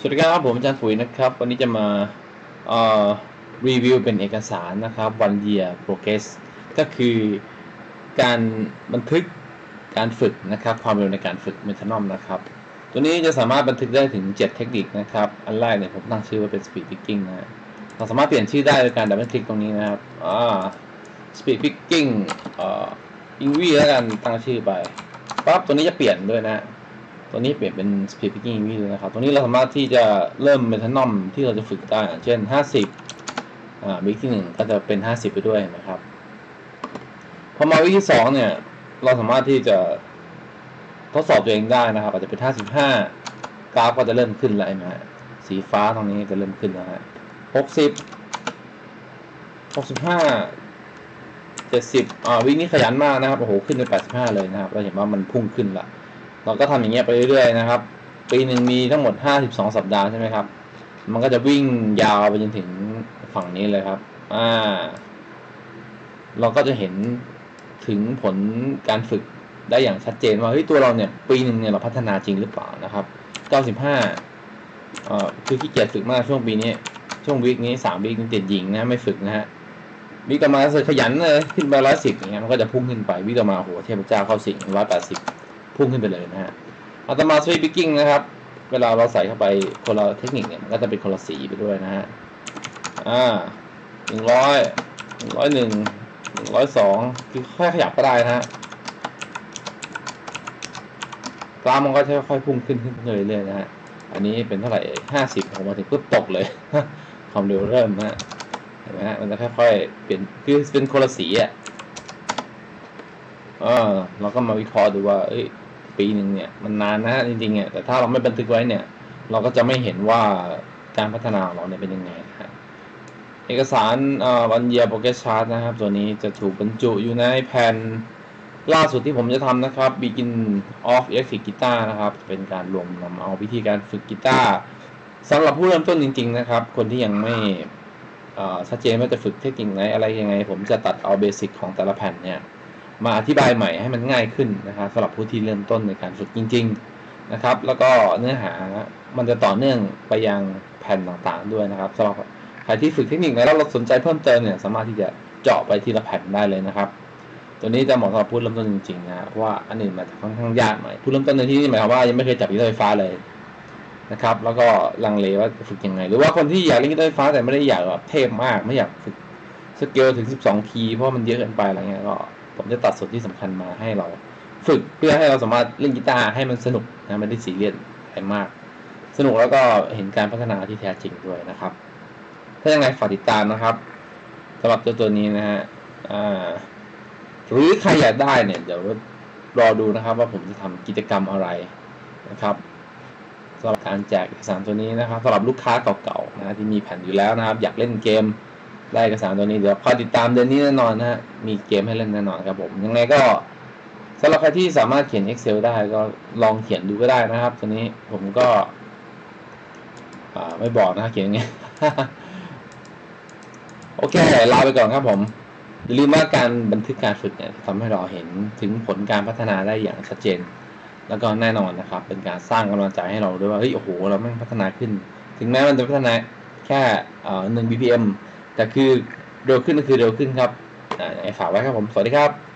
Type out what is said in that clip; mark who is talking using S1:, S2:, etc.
S1: สวัสดีครับผมอาจารย์ปุ๋ยนะครับ วันนี้จะมาเอ่อรีวิวเป็นเอกสารนะครับ one year progress ก็คือการบันทึกการฝึกนะครับ ความเร็วในการฝึกเมทานอมนะครับ ตัวนี้จะสามารถบันทึกได้ถึง 7 เทคนิคนะครับ อันแรกเนี่ยผมตั้งชื่อว่าเป็น speed picking นะฮะเราสามารถเปลี่ยนชื่อได้โดยการดับเบิลคลิกตรงนี้นะครับอ่า speed picking เอ่ออิงวีแล้วกันตั้งชื่อไปปั๊บตัวนี้จะเปลี่ยนด้วยนะ ตัวนี้เปลี่ยนเป็น speed picking อิงวีเลยนะครับตัวนี้เราสามารถที่จะเริ่มเมทานอมที่เราจะฝึกได้ เช่น 50อ่าวิกที่หนึ่งก็จะเป็น 50 ไปด้วยนะครับ พอมาวิกที่สองเนี่ย เราสามารถที่จะทดสอบตัวเองได้นะครับ อาจจะเป็น 55 กราฟก็จะเริ่มขึ้นแล้วนะฮะ สีฟ้าตรงนี้จะเริ่มขึ้นแล้วฮะ60 65เจ็ดสิบอ่าวิ่งนี่ขยันมากนะครับ โอ้โห ขึ้นไปแปดสิบห้าเลยนะครับ เราเห็นว่ามันพุ่งขึ้นละ เราก็ทำอย่างเงี้ยไปเรื่อยๆนะครับ ปีหนึ่งมีทั้งหมดห้าสิบสองสัปดาห์ใช่ไหมครับ มันก็จะวิ่งยาวไปจนถึงฝั่งนี้เลยครับ อ่า เราก็จะเห็นถึงผลการฝึกได้อย่างชัดเจนว่าเฮ้ยตัวเราเนี่ยปีหนึ่งเนี่ยเราพัฒนาจริงหรือเปล่านะครับเก้าสิบห้าเอ่อคือขี้เกียจฝึกมากช่วงปีนี้ ช่วงวีคนี้สามวีคนี้ติดยิงนะไม่ฝึกนะฮะวิกต่อมาเสร็จขยันเลยขึ้นไปร้อยสิบอย่างเงี้ยมันก็จะพุ่งขึ้นไปวิกต่อมาโอ้โหเทพเจ้าเข้าสิงร้อยแปดสิบ พุ่งขึ้นไปเลยนะฮะอัตมาสวีปิกิ้งนะครับ เวลาเราใส่เข้าไปคนละเทคนิคเนี่ยมันก็จะเป็นคนละสีไปด้วยนะฮะอ่าหนึ่งร้อยหนึ่งร้อยหนึ่งหนึ่งร้อยสองคือค่อยขยับก็ได้นะฮะกราฟมันก็จะค่อยๆพุ่งขึ้นขึ้นเรื่อยๆนะฮะอันนี้เป็นเท่าไหร่ห้าสิบออกมาถึงปุ๊บตกเลยความเร็วเริ่มนะฮะเห็นไหมฮะมันจะค่อยๆเปลี่ยนคือเป็นคนละสีอะเออเราก็มาวิเคราะห์ดูว่าเอ้ย ปีหนึ่งเนี่ยมันนานนะฮะจริงๆเนี่ยแต่ถ้าเราไม่บันทึกไว้เนี่ย เราก็จะไม่เห็นว่าการพัฒนาของเราเนี่ยเป็นยังไงนะฮะเอกสารวันเยียโปรเกชาร์ตนะครับ ตัวนี้จะถูกบรรจุอยู่ในแผ่นล่าสุดที่ผมจะทำนะครับ Begin of Electric Guitar นะครับ เป็นการรวมนำเอาวิธีการฝึกกีตาร์สำหรับผู้เริ่มต้นจริง ๆ นะครับ คนที่ยังไม่ชัดเจนว่าจะฝึกเทคนิคไหนอะไรยังไง ผมจะตัดเอาเบสิกของแต่ละแผ่นเนี่ย มาอธิบายใหม่ให้มันง่ายขึ้นนะครับสำหรับผู้ที่เริ่มต้นในการฝึกจริง ๆนะครับ แล้วก็เนื้อหามันจะต่อเนื่องไปยังแผ่นต่างๆด้วยนะครับสำหรับใครที่ฝึกเทคนิคไหนแล้วเราสนใจเพิ่มเติมเนี่ยสามารถที่จะเจาะไปทีละแผ่นได้เลยนะครับ ตัวนี้จะเหมาะสำหรับผู้เริ่มต้นจริงๆนะเพราะว่าอันอื่นมันค่อนข้างยากหน่อยผู้เริ่มต้นในที่นี้หมายความว่ายังไม่เคยจับกีตาร์ไฟฟ้าเลยนะครับ แล้วก็ลังเลว่าฝึกยังไง หรือว่าคนที่อยากเล่นกีตาร์ไฟฟ้าแต่ไม่ได้อยากแบบเทพมาก ไม่อยากฝึกสเกลถึง 12 คีย์เพราะมันเยอะเกินไปอะไรเงี้ยก็ ผมจะตัดส่วนที่สำคัญมาให้เราฝึกเพื่อให้เราสามารถเล่นกีตาร์ให้มันสนุกนะไม่ได้ซีเรียสอะไรมาก สนุกแล้วก็เห็นการพัฒนาที่แท้จริงด้วยนะครับ ถ้าอยังไงฝากติดตามนะครับสำหรับตัวตัวนี้นะฮะหรือใครอยากได้เนี่ยเดี๋ยวรอดูนะครับว่าผมจะทำกิจกรรมอะไรนะครับสำหรับการแจกเอกสารตัวนี้นะครับสำหรับลูกค้าเก่าๆนะที่มีแผ่นอยู่แล้วนะครับ อยากเล่นเกม ได้เอกสารตัวนี้เดี๋ยวคอยติดตามเดือนนี้แน่นอนนะฮะมีเกมให้เล่นแน่นอนครับผม ยังไงก็สำหรับใครที่สามารถเขียน Excel ได้ก็ลองเขียนดูก็ได้นะครับตัวนี้ผมก็ไม่บอกนะเขียนไงโอเคลาไปก่อนครับผมอย่าลืมว่าการบันทึกการฝึกเนี่ยทำให้เราเห็นถึงผลการพัฒนาได้อย่างชัดเจน แล้วก็แน่นอนนะครับ เป็นการสร้างกำลังใจให้เราด้วยว่าเฮ้ยโอ้โหเราแม่งพัฒนาขึ้น ถึงแม้มันจะพัฒนาแค่หนึ่ง BPM แต่คือเร็วขึ้นก็คือเร็วขึ้นครับอ่าฝากไว้ครับผม สวัสดีครับ